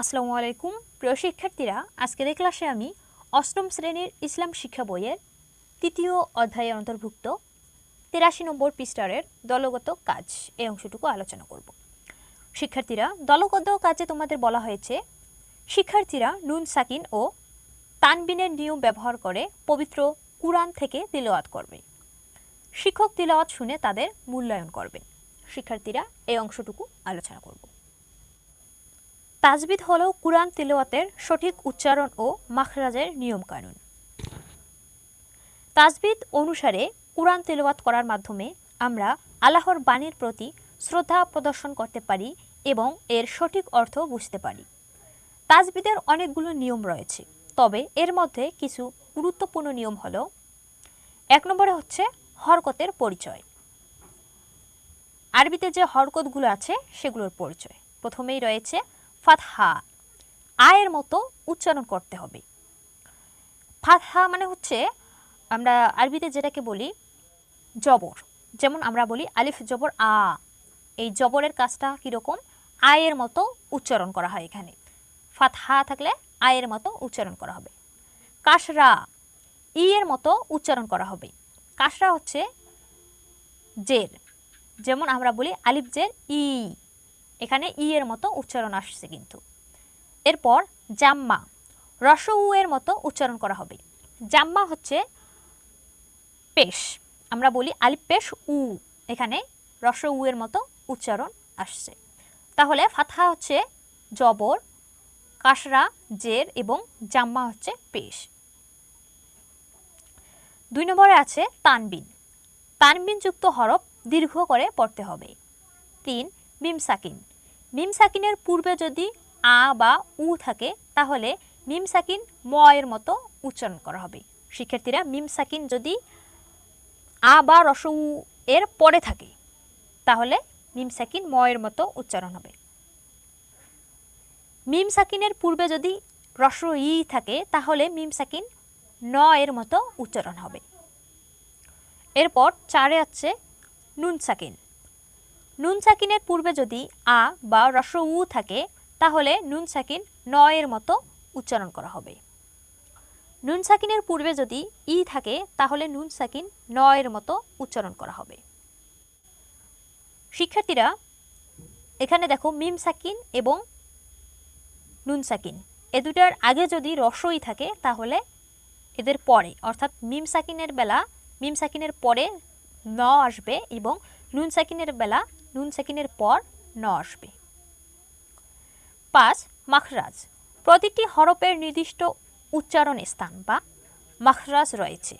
আসসালামু আলাইকুম। প্রিয় শিক্ষার্থীরা, আজকের এই ক্লাসে আমি অষ্টম শ্রেণির ইসলাম শিক্ষা বইয়ের তৃতীয় অধ্যায়ের অন্তর্ভুক্ত তিরাশি নম্বর পৃষ্ঠারের দলগত কাজ এই অংশটুকু আলোচনা করব। শিক্ষার্থীরা, দলগত কাজে তোমাদের বলা হয়েছে, শিক্ষার্থীরা নুন, সাকিন ও তানবিনের নিয়ম ব্যবহার করে পবিত্র কুরআন থেকে তিলাওয়াত করবে। শিক্ষক তিলাওয়াত শুনে তাদের মূল্যায়ন করবেন শিক্ষার্থীরা, এই অংশটুকু আলোচনা করব। তাজবিদ হল কুরআন তিলাওয়াতের সঠিক উচ্চারণ ও মাখরাজের নিয়মকানুন। তাজবিদ অনুসারে কুরআন তিলাওয়াত করার মাধ্যমে আমরা আল্লাহর বাণীর প্রতি শ্রদ্ধা প্রদর্শন করতে পারি এবং এর সঠিক অর্থ বুঝতে পারি। তাজবিদের অনেকগুলো নিয়ম রয়েছে, তবে এর মধ্যে কিছু গুরুত্বপূর্ণ নিয়ম হল, এক নম্বরে হচ্ছে হরকতের পরিচয়। আরবিতে যে হরকতগুলো আছে সেগুলোর পরিচয়। প্রথমেই রয়েছে ফাতহা, আয়ের মতো উচ্চারণ করতে হবে। ফাতহা মানে হচ্ছে আমরা আরবিতে যেটাকে বলি জবর। যেমন আমরা বলি আলিফ জবর আ। এই জবরের কাজটা কীরকম? আয়ের মতো উচ্চারণ করা হয় এখানে। ফাতহা থাকলে আয়ের মতো উচ্চারণ করা হবে। কাশরা ই এর মতো উচ্চারণ করা হবে। কাশরা হচ্ছে জের। যেমন আমরা বলি আলিফ জের ই। এখানে ই এর মতো উচ্চারণ আসছে কিন্তু। এরপর জাম্মা রস উ এর মতো উচ্চারণ করা হবে। জাম্মা হচ্ছে পেশ। আমরা বলি আলিফ পেশ উ, এখানে রস উ এর মতো উচ্চারণ আসছে। তাহলে ফাথা হচ্ছে জবর, কাসরা জের এবং জাম্মা হচ্ছে পেশ। দুই নম্বরে আছে তানবিন। তানবিনযুক্ত হরফ দীর্ঘ করে পড়তে হবে। তিন মিম সাকিন মিম সাকিনের পূর্বে যদি আ বা উ থাকে, তাহলে মিম সাকিন ম এর মতো উচ্চারণ করা হবে। শিক্ষার্থীরা মিম সাকিন যদি আ বা রস উ এর পরে থাকে, তাহলে মিম সাকিন ম এর মতো উচ্চারণ হবে। মিম সাকিনের পূর্বে যদি রস ই থাকে, তাহলে মিম সাকিন ন এর মতো উচ্চারণ হবে। এরপর চারে আছে নুন সাকিন নুন সাকিনের পূর্বে যদি আ বা রস উ থাকে, তাহলে নুন সাকিন ন এর মতো উচ্চারণ করা হবে। নুন সাকিনের পূর্বে যদি ই থাকে, তাহলে নুন সাকিন ন এর মতো উচ্চারণ করা হবে। শিক্ষার্থীরা, এখানে দেখো মিম সাকিন এবং নুন সাকিন এ দুটার আগে যদি রসই থাকে, তাহলে এদের পরে, অর্থাৎ মিম সাকিনের বেলা, মিম সাকিনের পরে ন আসবে এবং নুন সাকিনের বেলা, নুন সাকিনের পর ন আসবে। পাঁচ, মাখরাজ। প্রতিটি হরপের নির্দিষ্ট উচ্চারণ স্থান বা মাখরাজ রয়েছে।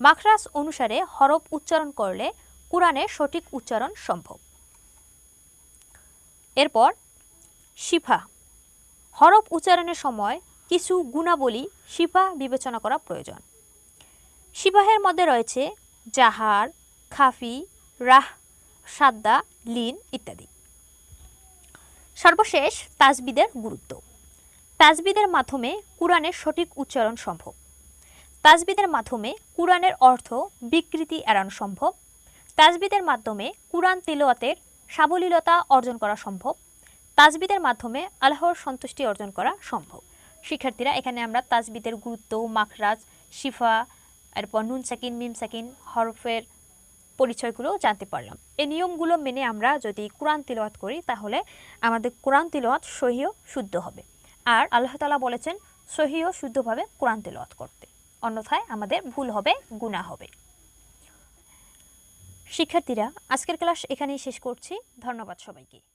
মাখরাজ অনুসারে হরপ উচ্চারণ করলে কোরআনের সঠিক উচ্চারণ সম্ভব। এরপর, শিফা। হরফ উচ্চারণের সময় কিছু গুণাবলী শিফা বিবেচনা করা প্রয়োজন। শিফাহের মধ্যে রয়েছে জাহার, খাফি রাহ, সাদ্দা, লিন ইত্যাদি। সর্বশেষ তাজবিদের গুরুত্ব। তাজবিদের মাধ্যমে কোরআনের সঠিক উচ্চারণ সম্ভব। তাজবিদের মাধ্যমে কোরআনের অর্থ বিকৃতি এড়ানো সম্ভব। তাজবিদের মাধ্যমে কোরআন তিলওয়াতের সাবলীলতা অর্জন করা সম্ভব। তাজবিদের মাধ্যমে আল্লাহর সন্তুষ্টি অর্জন করা সম্ভব। শিক্ষার্থীরা, এখানে আমরা তাজবিদের গুরুত্ব, মাখরাজ, শিফা, এরপর নুন সাকিন, মিম সাকিন, হরফের পরিচয়গুলো জানতে পারলাম। এই নিয়মগুলো মেনে আমরা যদি কোরআন তিলওয়াত করি, তাহলে আমাদের কোরআন তিলওয়াত সহিও শুদ্ধ হবে। আর আল্লাহ তালা বলেছেন সহিও শুদ্ধভাবে কোরআন তিলওয়াত করতে। অন্যথায় আমাদের ভুল হবে গুণা হবে। শিক্ষার্থীরা, আজকের ক্লাস এখানেই শেষ করছি। ধন্যবাদ সবাইকে।